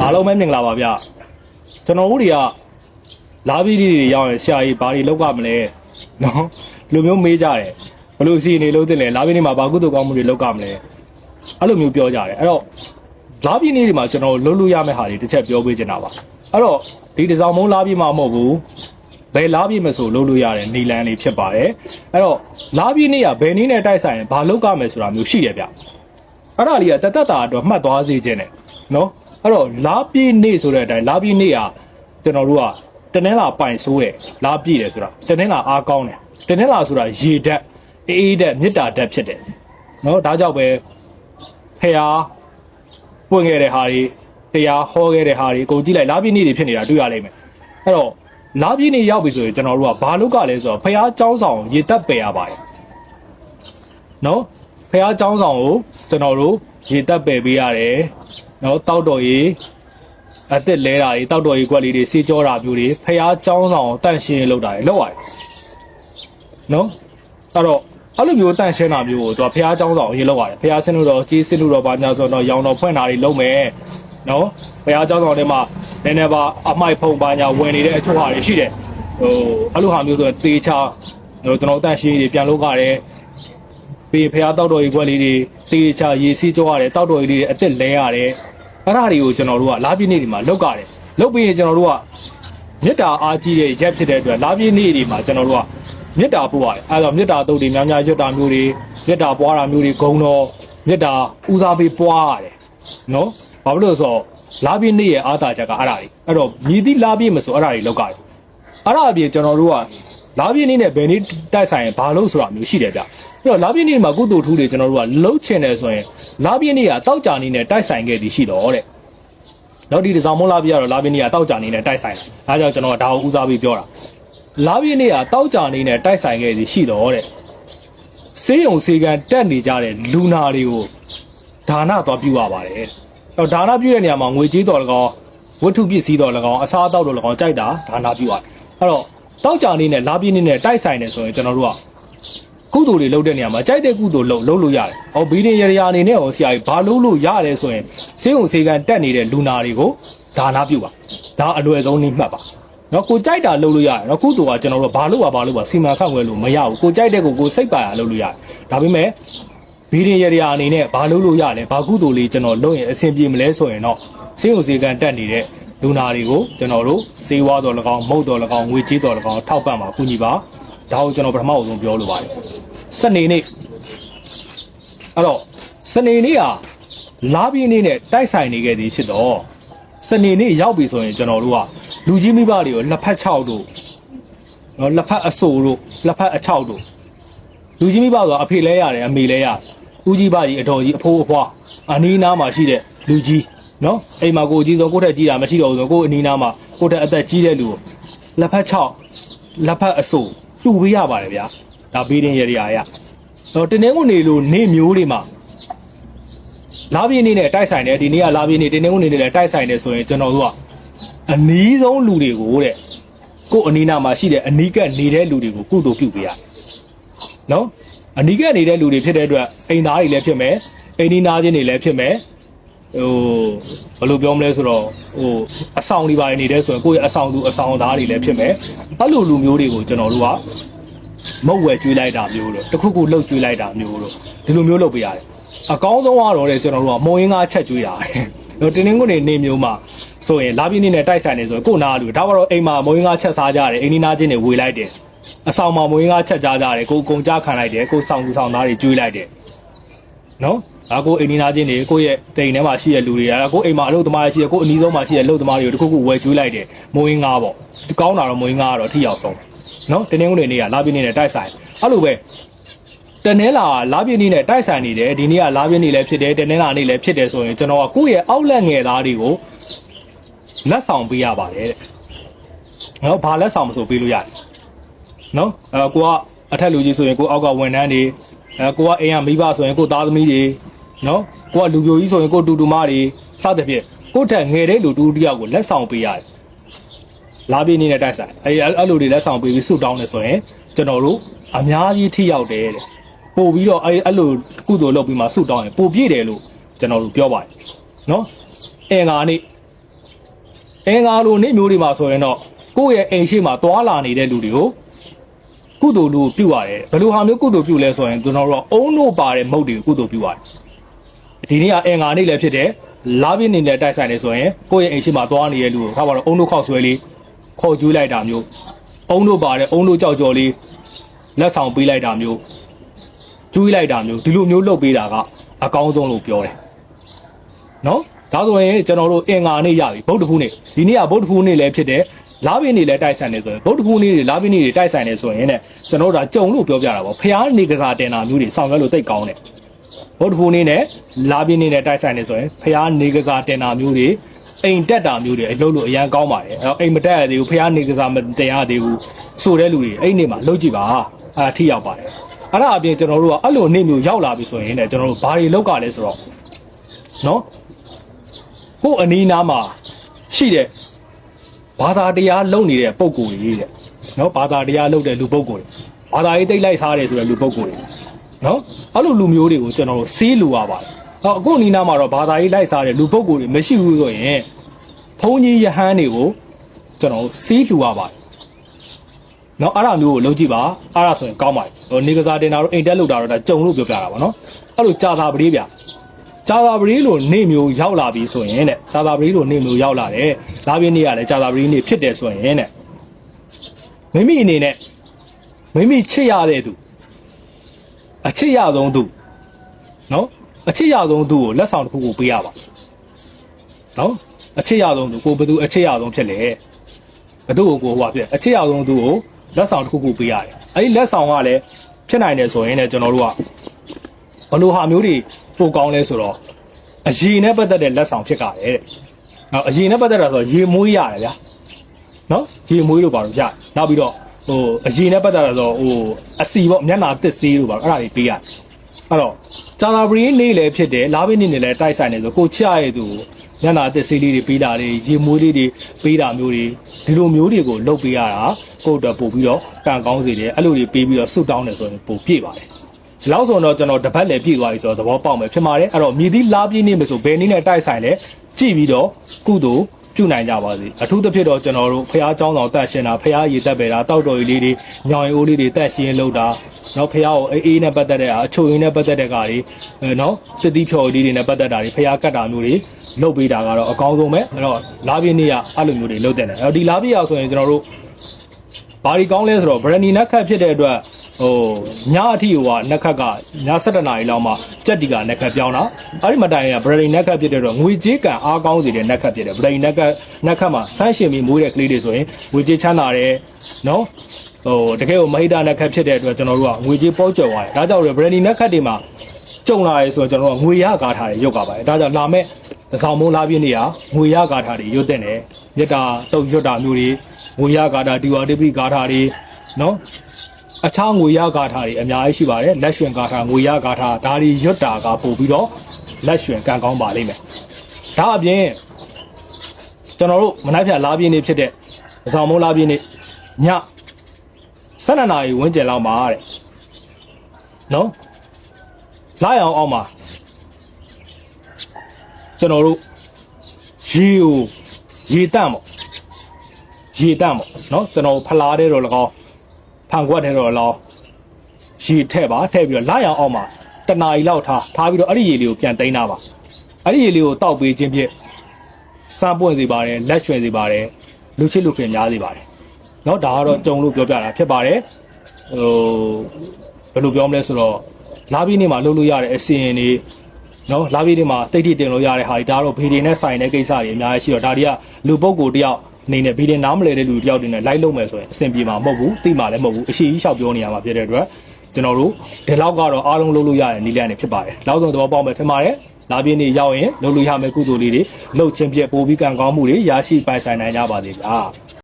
အားလုံးပဲမင်္ဂလာပါဗျကျွန်တော်တို့တွေကလာပြီးတွေရောက်ရင်ဆရာကြီးဘာတွေလောက်ကမလဲနော်လူမျိုးမေးကြတယ်ဘလို့စီနေလို့တင်လဲလာပြီးနေမှာဘာကုသိုလ်ကောင်းမှုတွေလောက်ကမလဲအဲ့လိုမျိုးပြောကြတယ်အဲ့တော့လာပြီးနေတွေမှာကျွန်တော်လုံးလို့ရမယ့်ဟာတွေတစ်ချက်ပြောပေးချင်တာပါအဲ့တော့ဒီတစ်စောင်းမုံလာပြီးမှမဟုတ်ဘူးဘယ်လာပြီးမဆိုလုံးလို့ရတဲ့နေလန်းလေးဖြစ်ပါတယ်အဲ့တော့လာပြီးနေရဘယ်နည်းနဲ့တိုက်ဆိုင်ရင်ဘာလောက်ကမယ်ဆိုတာမျိုးရှိတယ်ဗျအဲ့ဒါလေးကတသက်တာအတွက်မှတ်သွားစေခြင်းနဲ့နော် အဲ့တော့လာပြည့်နေ့ဆိုတဲ့အတိုင်းလာပြည့်နေ့ကကျွန်တော်တို့ကတနင်္လာပိုင်ဆိုးတယ်လာပြည့်တယ်ဆိုတာတနင်္လာအားကောင်းတယ်တနင်္လာဆိုတာရေဓာတ်အေးဓာတ်မေတ္တာဓာတ်ဖြစ်တယ်နော်ဒါကြောင့်ပဲဖះပွင့်ခဲ့တဲ့ဟာတွေတရားဟောခဲ့တဲ့ဟာတွေအကုန်ကြည့်လိုက်လာပြည့်နေ့တွေဖြစ်နေတာတွေ့ရလိမ့်မယ်အဲ့တော့လာပြည့်နေ့ရောက်ပြီဆိုရင်ကျွန်တော်တို့ကဘာလုပ်ကလဲဆိုတော့ဖះเจ้าဆောင်ရေတက်ပယ်ရပါတယ် နော်ဖះเจ้าဆောင်ကိုကျွန်တော်တို့ရေတက်ပယ်ပေးရတယ် နော်တောက်တော်ရေအသက်လဲတာတွေတောက်တော်ရေကွက်လေးတွေစေးကြောတာမျိုးတွေဖျားចောင်းဆောင်တန့်ရှင်းရေးလုပ်တာတွေလုပ်ရတယ်နော်အဲ့တော့အဲ့လိုမျိုးတန့်ရှင်းတာမျိုးကိုသူကဖျားចောင်းဆောင်ရေးလုပ်ရတယ်ဖျားဆင်းလို့တော့ကြီးဆင်းလို့တော့ဘာညာဆိုတော့ရောင်တော်ဖွင့်တာတွေလုပ်မယ်နော်ဖျားចောင်းဆောင်တွေမှာနည်းနည်းပါအမိုက်ဖုံဘာညာဝင်နေတဲ့အချို့ဟာတွေရှိတယ်ဟိုအဲ့လိုဟာမျိုးဆိုတေချာကျွန်တော်တန့်ရှင်းရေးတွေပြန်လုပ်ရတယ် ပြီးဖះတောက်တော်ကြီးခွက်လေးတွေတေးချရေစီးကြောရတယ်တောက်တော်ကြီးတွေအစ်စ်လဲရတယ်အဲ့ဒါတွေကိုကျွန်တော်တို့ကလာပြည့်နေ့တွေမှာလောက်ကြတယ်လောက်ပြီးရင်ကျွန်တော်တို့ကမေတ္တာအားကြီးတဲ့ရက်ဖြစ်တဲ့အတွက်လာပြည့်နေ့တွေမှာကျွန်တော်တို့ကမေတ္တာပို့ရတယ်အဲ့တော့မေတ္တာတုတ်တွေများများရွတ်တာမျိုးတွေမေတ္တာပွားတာမျိုးတွေဂုံတော်မေတ္တာဦးစားပေးပွားရတယ်နော်ဘာဖြစ်လို့လဲဆိုတော့လာပြည့်နေ့ရဲ့အားသာချက်ကအဲ့ဒါတွေအဲ့တော့မြည်သည့်လာပြည့်မဆိုအဲ့ဒါတွေလောက်ကြတယ်အဲ့ဒါအပြင်ကျွန်တော်တို့က လာပြည့်နေ့နဲ့ဘယ်နေ့တိုက်ဆိုင်ရင်ဘာလို့ဆိုတာမျိုးရှိတယ်ဗျအဲ့တော့လာပြည့်နေ့မှာကုသိုလ်ထူးတွေကျွန်တော်တို့ကလှုပ်ချင်တယ်ဆိုရင်လာပြည့်နေ့ကတောက်ကြနေနဲ့တိုက်ဆိုင်ခဲ့သည်ရှိတော့တဲ့နောက်ဒီတစ်စောင်းမုံလာပြည့်ကတော့လာပြည့်နေ့ကတောက်ကြနေနဲ့တိုက်ဆိုင်တာဒါကြောင့်ကျွန်တော်ကဒါကိုဦးစားပြီးပြောတာလာပြည့်နေ့ကတောက်ကြနေနဲ့တိုက်ဆိုင်ခဲ့သည်ရှိတော့တဲ့စေးုံစေကန်တက်နေကြတဲ့လူနာတွေကိုဒါနသွားပြုရပါတယ်တဲ့အဲ့တော့ဒါနပြုတဲ့နေရာမှာငွေကြေးတော်၎င်းဝတ္ထုပစ္စည်းတော်၎င်းအစားအသောက်တော်၎င်းကြိုက်တာဒါနပြုရတယ်အဲ့တော့ တောက်ကြနေနဲ့လာပြည့်နေ့နဲ့တိုက်ဆိုင်တယ်ဆိုရင်ကျွန်တော်တို့ကကုသိုလ်တွေလုပ်တဲ့နေရာမှာကြိုက်တဲ့ကုသိုလ်လုပ်လုပ်လို့ရတယ်။ဟောဘီဒင်ရရအနေနဲ့ဟောဆရာကြီးဘာလုပ်လို့ရတယ်ဆိုရင်စေုံစေကန်တက်နေတဲ့လူနာတွေကိုဒါနာပြုပါ။ဒါအလွယ်ဆုံးနည်းမှတ်ပါ။နော်ကိုကြိုက်တာလုပ်လို့ရတယ်နော်ကုသိုလ်ကကျွန်တော်တို့ဘာလို့ပါဘာလို့ပါစီမံခန့်ခွဲလို့မရဘူး။ကိုကြိုက်တဲ့ကိုကိုစိတ်ပါရလုပ်လို့ရတယ်။ဒါပေမဲ့ဘီဒင်ရရအနေနဲ့ဘာလုပ်လို့ရလဲဘာကုသိုလ်လေးကျွန်တော်လုပ်ရင်အဆင်ပြေမလဲဆိုရင်တော့စေုံစေကန်တက်နေတဲ့ လူနာတွေကိုကျွန်တော်တို့စေဝါတော်၎င်းမုတ်တော်၎င်းငွေကြေးတော်၎င်းထောက်ပံ့ပါကူညီပါဒါကိုကျွန်တော်ပထမအဆုံးပြောလိုပါတယ်စနေနေ့အဲ့တော့စနေနေ့ဟာလာပြင်းနေ့နဲ့တိုက်ဆိုင်နေခဲ့သည်ဖြစ်တော့စနေနေ့ရောက်ပြီဆိုရင်ကျွန်တော်တို့ကလူကြီးမိဘတွေကိုလက်ဖက်6တို့နော်လက်ဖက်အဆိုတို့လက်ဖက်အ6တို့လူကြီးမိဘဆိုတာအဖေလဲရတယ်အမေလဲရတယ်ဦးကြီးပါကြီးအတော်ကြီးအဖိုးအဖွားအနီးနားမှာရှိတဲ့လူကြီး နော်အိမ်မှာကိုကြီးဆုံးကိုယ့်ထက်ကြီးတာမရှိတော့ဘူးဆိုကိုယ့်အနီးနားမှာကိုယ့်ထက်အသက်ကြီးတဲ့လူကိုလက်ဖက်6လက်ဖက်အဆိုလှူပေးရပါတယ်ဗျာဒါဘေးရင်ရရရတော့တင်းနှင်းကိုနေလို့နေမျိုးတွေမှာလာပြင်းနေနဲ့တိုက်ဆိုင်တယ်ဒီနေ့ကလာပြင်းနေတင်းနှင်းကိုနေနဲ့တိုက်ဆိုင်တယ်ဆိုရင်ကျွန်တော်တို့ကအနီးဆုံးလူတွေကိုတဲ့ကိုယ့်အနီးနားမှာရှိတဲ့အနီးကပ်နေတဲ့လူတွေကိုကုသိုလ်ပြုပေးရတယ်နော်အနီးကပ်နေတဲ့လူတွေဖြစ်တဲ့အတွက်အိမ်သားတွေလည်းဖြစ်မယ်အိမ်နီးနားချင်းတွေလည်းဖြစ်မယ် ဟိုဘယ်လိုပြောမလဲဆိုတော့ဟိုအဆောင်တွေပါနေတယ်ဆိုရင်ကိုယ့်ရဲ့အဆောင်သူအဆောင်သားတွေလည်းဖြစ်မယ်အဲ့လိုလူမျိုးတွေကိုကျွန်တော်တို့ကမုတ်ဝဲကျွေးလိုက်တာမျိုးလို့တစ်ခုခုလှုပ်ကျွေးလိုက်တာမျိုးလို့ဒီလိုမျိုးလုပ်ပေးရတယ်အကောင်းဆုံးကတော့လေကျွန်တော်တို့ကမုံရင်းကားချက်ကျွေးရတယ်တော့တင်းတင်းကိုနေနေမျိုးမှာဆိုရင်လာပြင်းနေနဲ့တိုက်ဆိုင်နေဆိုရင်ကို့နာလူဒါကတော့အိမ်မှာမုံရင်းကားချက်စားကြတယ်အိမ်နီးနားချင်းတွေဝေလိုက်တယ်အဆောင်မှာမုံရင်းကားချက်ကြကြတယ်ကိုအကုန်ကြခံလိုက်တယ်ကိုဆောင်သူဆောင်သားတွေကျွေးလိုက်တယ်နော် ဒါကိုအိမ်နီးနားချင်းတွေကိုယ့်ရဲ့တိမ်ထဲမှာရှိတဲ့လူတွေကကိုအိမ်မှာအလုပ်သမားတွေရှိတယ်ကိုအနီးဆုံးမှာရှိတဲ့အလုပ်သမားတွေကိုတစ်ခုခုဝယ်ကျွေးလိုက်တယ်မုံရင်းကားပေါ့ကောင်းတာတော့မုံရင်းကားကတော့ထိရောက်ဆုံးနော်တင်းတင်းကိုနေနေကလာပြင်းနေနဲ့တိုက်ဆိုင်အဲ့လိုပဲတနင်္လာလာပြင်းနေနဲ့တိုက်ဆိုင်နေတယ်ဒီနေ့ကလာပြင်းနေလည်းဖြစ်တယ်တနင်္လာနေ့လည်းဖြစ်တယ်ဆိုရင်ကျွန်တော်ကကိုယ့်ရဲ့အောက်လက်ငယ်သားတွေကိုလက်ဆောင်ပေးရပါတယ်တဲ့နော်ဘာလက်ဆောင်မဆိုပေးလို့ရတယ်နော်အဲကိုကအထက်လူကြီးဆိုရင်ကိုအောက်ကဝန်ထမ်းတွေအဲကိုကအိမ်ကမိဘဆိုရင်ကိုသားသမီးတွေ နော်ကိုကလူပြိုကြီးဆိုရင်ကိုတူတူမတွေစသဖြင့်ကိုယ့်ထက်ငယ်တဲ့လူတူတူတယောက်ကိုလက်ဆောင်ပေးရတယ်လာပြင်းနေတဲ့တိုက်ဆိုင်အဲအဲ့လိုတွေလက်ဆောင်ပေးပြီးဆုတောင်းနေဆိုရင်ကျွန်တော်တို့အများကြီးထိရောက်တယ်တဲ့ပို့ပြီးတော့အဲအဲ့လိုကုသိုလ်လုပ်ပြီးမှဆုတောင်းရင်ပို့ပြည့်တယ်လို့ကျွန်တော်တို့ပြောပါတယ်နော်အင်္ဂါနေ့အင်္ဂါလိုနေ့မျိုးတွေမှာဆိုရင်တော့ကိုယ့်ရဲ့အိမ်ရှိမှာတွာလာနေတဲ့လူတွေကိုကုသိုလ်လူကိုပြုရတယ်ဘယ်လိုဟာမျိုးကုသိုလ်ပြုလဲဆိုရင်ကျွန်တော်တို့ကအုံတို့ပါတဲ့မုတ်တွေကိုကုသိုလ်ပြုရတယ် ဒီနေ့ကအင်္ဂါနေ့လည်းဖြစ်တယ်လာပြင်းနေနဲ့တိုက်ဆိုင်နေဆိုရင်ကိုယ့်ရဲ့အိမ်ရှိမှာတွာနေတဲ့လူကိုထားပါတော့အုံတို့ခောက်ဆွဲလေးခေါ်ကျွေးလိုက်တာမျိုးအုံတို့ပါတဲ့အုံတို့ကြောက်ကြော်လေးလက်ဆောင်ပေးလိုက်တာမျိုးကျွေးလိုက်တာမျိုးဒီလိုမျိုးလုပ်ပေးတာကအကောင်းဆုံးလို့ပြောတယ်နော်ဒါဆိုရင်ကျွန်တော်တို့အင်္ဂါနေ့ရပြီဗုဒ္ဓဖူးနေ့ဒီနေ့ကဗုဒ္ဓဖူးနေ့လည်းဖြစ်တယ်လာဘင်းနေ့လည်းတိုက်ဆိုင်နေဆိုရင်ဗုဒ္ဓဖူးနေ့တွေလာဘင်းနေ့တွေတိုက်ဆိုင်နေဆိုရင်တဲ့ကျွန်တော်တို့ဒါကြုံလို့ပြောပြတာပေါ့ဖျားနေကစားတင်တာမျိုးတွေဆောင်ရွက်လို့တိတ်ကောင်းတယ် ဗုဒ္ဓဖူးနေ့နဲ့လာဘင်းနေ့နဲ့တိုက်ဆိုင်နေဆိုရင်ဖျားနေကစားတင်တာမျိုးတွေအိမ်တက်တာမျိုးတွေအလုပ်လို့အရန်ကောင်းပါတယ်အဲ့တော့အိမ်မတက်ရသေးဘူးဖျားနေကစားမတင်ရသေးဘူးဆိုတဲ့လူတွေအဲ့ဒီနေ့မှာလုပ်ကြည့်ပါအဲ့ဒါထိရောက်ပါတယ်အဲ့ဒါအပြင်ကျွန်တော်တို့ကအဲ့လိုနေ့မျိုးရောက်လာပြီဆိုရင်လည်းကျွန်တော်တို့ဘာတွေလုပ်ကြလဲဆိုတော့နော်ကို့အနီးနားမှာရှိတဲ့ဘာသာတရားလုံနေတဲ့ပုံကိုယ်ကြီးတဲ့နော်ဘာသာတရားလုံတဲ့လူပုံကိုယ်တွေဘာသာရေးတိတ်လိုက်စားတယ်ဆိုတဲ့လူပုံကိုယ်တွေ နော်အဲ့လိုလူမျိုးတွေကိုကျွန်တော်တို့ဆေးလူရပါတယ်ဟောအခုအနီးနားမှာတော့ဘာသာရေးလိုက်စားတဲ့လူပုံကိုယ်တွေမရှိဘူးဆိုရင်ဘုန်းကြီးယဟန်တွေကိုကျွန်တော်တို့ဆေးလူရပါတယ်နော်အဲ့ဒါမျိုးကိုလုပ်ကြည့်ပါအဲ့ဒါဆိုရင်ကောင်းပါတယ်ဟိုနေကစားတင်တာတော့အိမ်တက်လို့တာတော့ဒါကြုံလို့ပြောပြတာပါနော်အဲ့လိုကြာသာပတိဗျာဂျာသာပရီလိုနေမျိုးရောက်လာပြီဆိုရင်တဲ့ဂျာသာပရီလိုနေမျိုးရောက်လာတယ်လာပြင်းနေရလဲဂျာသာပရီနေဖြစ်တယ်ဆိုရင်တဲ့မိမိအနေနဲ့မိမိချစ်ရတဲ့သူ အချစ်ရဆုံးသူနော်အချစ်ရဆုံးသူကိုလက်ဆောင်တစ်ခုကိုပေးရပါနော်အချစ်ရဆုံးသူကိုဘယ်သူအချစ်ရဆုံးဖြစ်လဲဘယ်သူကိုကိုဟိုပါဖြစ်အချစ်ရဆုံးသူကိုလက်ဆောင်တစ်ခုခုပေးရတယ်အဲဒီလက်ဆောင်ကလည်းဖြစ်နိုင်တယ်ဆိုရင်လည်းကျွန်တော်တို့ကဘယ်လိုဟာမျိုးတွေပိုကောင်းလဲဆိုတော့အရေနဲ့ပတ်သက်တဲ့လက်ဆောင်ဖြစ်ကြတယ်တဲ့။နော်အရေနဲ့ပတ်သက်တာဆိုတော့ရေမွေးရတယ်ဗျာ။နော်ရေမွေးလို့ပါတော့ရတယ်။နောက်ပြီးတော့ ဟိုအရေနဲ့ပတ်သက်တာဆိုတော့ဟိုအစီပေါ့မျက်နာတစ်စေးလို့ပါတော့အဲ့ဒါတွေပေးရတယ်။အဲ့တော့ဂျာလာဘရီနေ့လည်းဖြစ်တယ်လာဘင်းနေ့လည်းတိုက်ဆိုင်နေဆိုကိုချရရဲ့သူကိုမျက်နာတစ်စေးလေးတွေပေးတာတွေရေမွေးလေးတွေပေးတာမျိုးတွေဒီလိုမျိုးတွေကိုလုပ်ပေးရတာကိုယ့်အတွက်ပို့ပြီးတော့ကံကောင်းစေတယ်အဲ့လိုတွေပေးပြီးတော့ဆုတောင်းတယ်ဆိုရင်ပို့ပြည့်ပါတယ်ဒီလောက်ဆိုတော့ကျွန်တော်တပတ်လည်းပြည့်သွားပြီဆိုတော့သဘောပေါက်မယ်ဖြစ်ပါတယ်အဲ့တော့မြည်သီးလားပြည့်နေမယ်ဆိုဘယ်နည်းနဲ့တိုက်ဆိုင်လဲကြည့်ပြီးတော့ကုသိုလ် ပြုနိုင်ကြပါစေအထူးသဖြင့်တော့ကျွန်တော်တို့ဖះเจ้าတော်တတ်ရှင်တာဖះရေတက်ပဲတာတောက်တော်ကြီးလေးတွေညောင်ရီအိုးလေးတွေတက်ရှင်လောက်တာနောက်ဖះကိုအေးအေးနဲ့ပတ်သက်တဲ့အချိုရင်းနဲ့ပတ်သက်တဲ့ကာတွေအဲနော်တတိဖြော်လေးတွေနဲ့ပတ်သက်တာတွေဖះကတ်တာမျိုးတွေလုပ်ပေးတာကတော့အကောင်းဆုံးပဲအဲ့တော့လားပြည့်နေ့ကအဲ့လိုမျိုးတွေလုပ်တဲ့တယ်အဲ့တော့ဒီလားပြည့်ရဆိုရင်ကျွန်တော်တို့ ဘာဒီကောင်းလဲဆိုတော့ဗရဏီနက်ခတ်ဖြစ်တဲ့အတွက် ဟိုညအထိဟိုကနက်ခတ်ကည7နာရီလောက်မှကြက်တီကနက်ခတ်ပြောင်းတာအဲ့ဒီမတိုင်ကဗရဏီနက်ခတ်ဖြစ်တဲ့အတွက်ငွေကြေးကံအားကောင်းစေတဲ့နက်ခတ်ဖြစ်တယ်ဗရဏီနက်ခတ်နက်ခတ်မှာဆန်းရှင်ပြီးမွေးတဲ့ကလေးတွေဆိုရင်ငွေကြေးချမ်းသာတယ်နော်ဟိုတကယ်ကိုမဟိတာနက်ခတ်ဖြစ်တဲ့အတွက်ကျွန်တော်တို့ကငွေကြေးပေါကျော်သွားတယ်ဒါကြောင့်လေဗရဏီနက်ခတ်တွေမှာကြုံလာရဲဆိုတော့ကျွန်တော်တို့ကငွေရကားထားတွေရုပ်ကပါတယ်ဒါကြောင့်လာမဲ့တစ်ဆောင်မိုးလားပြင်းနေရငွေရကားထားတွေရုပ်တဲ့တယ်မြတ်တာတုတ်ရွတ်တာမျိုးတွေငွေရကားတာဒီဝါတိပိကားထားတွေနော် အခြားငွေရကားထားတွေအများကြီးရှိပါတယ်လက်ရွှင်ကားထားငွေရကားထားဒါတွေရွတ်တာကပို့ပြီးတော့လက်ရွှင်ကံကောင်းပါလိမ့်မယ်ဒါအပြင်ကျွန်တော်တို့မနှက်ဖြတ်လားပြင်းနေဖြစ်တဲ့အဆောင်မိုးလားပြင်းနေည7နာရီဝန်းကျင်လောက်မှာတဲ့နော်လာရအောင်အောင်ပါကျွန်တော်တို့ရေကိုရေတန့်ပေါ့ရေတန့်ပေါ့နော်ကျွန်တော်ဖလားတဲ့တော့လကောင်း ဖန်ခွက်တဲ့တော့လောင်းရေထည့်ပါထည့်ပြီးတော့လာရအောင်အောင်ပါတနာရီလောက်ထားထားပြီးတော့အဲ့ဒီရေလေးကိုပြန်သိမ်းတာပါအဲ့ဒီရေလေးကိုတောက်ပေးခြင်းဖြင့်စမ်းပွင့်စေပါတယ်လက်ရွှင်စေပါတယ်လူချစ်လူခင်များစေပါတယ်เนาะဒါကတော့ကြုံလို့ပြောပြတာဖြစ်ပါတယ်ဟိုဘယ်လိုပြောမလဲဆိုတော့လာပြီးနေမှာလှုပ်လို့ရတဲ့အစီရင်တွေနော်လာပြီးနေမှာတိတ်တိတ်တင်လို့ရတဲ့ဟာတွေဒါတော့ဘေးတွေနဲ့ဆိုင်တဲ့ကိစ္စတွေအများကြီးရှိတော့ဒါတွေကလူပုဂ္ဂိုလ်တယောက်အ နေနဲ့ဘေးတွေနားမလဲတဲ့လူတယောက်တွေနဲ့လိုက်လုပ်မယ်ဆိုရင်အဆင်ပြေမှာမဟုတ်ဘူးသိမှာလည်းမဟုတ်ဘူးအရှိကြီးလျှောက်ပြောနေရမှာဖြစ်တဲ့အတွက်ကျွန်တော်တို့ဒီလောက်ကတော့အားလုံးလုပ်လို့ရတဲ့နည်းလမ်းတွေဖြစ်ပါတယ်နောက်ဆုံးသဘောပေါက်မယ်ထင်ပါတယ်လာပြင်းနေရောက်ရင်လုပ်လို့ရမယ့်ကုသိုလ်လေးတွေလှုပ်ချင်းပြပို့ပြီးကံကောင်းမှုတွေရရှိပိုင်ဆိုင်နိုင်ကြပါသေးဗျာ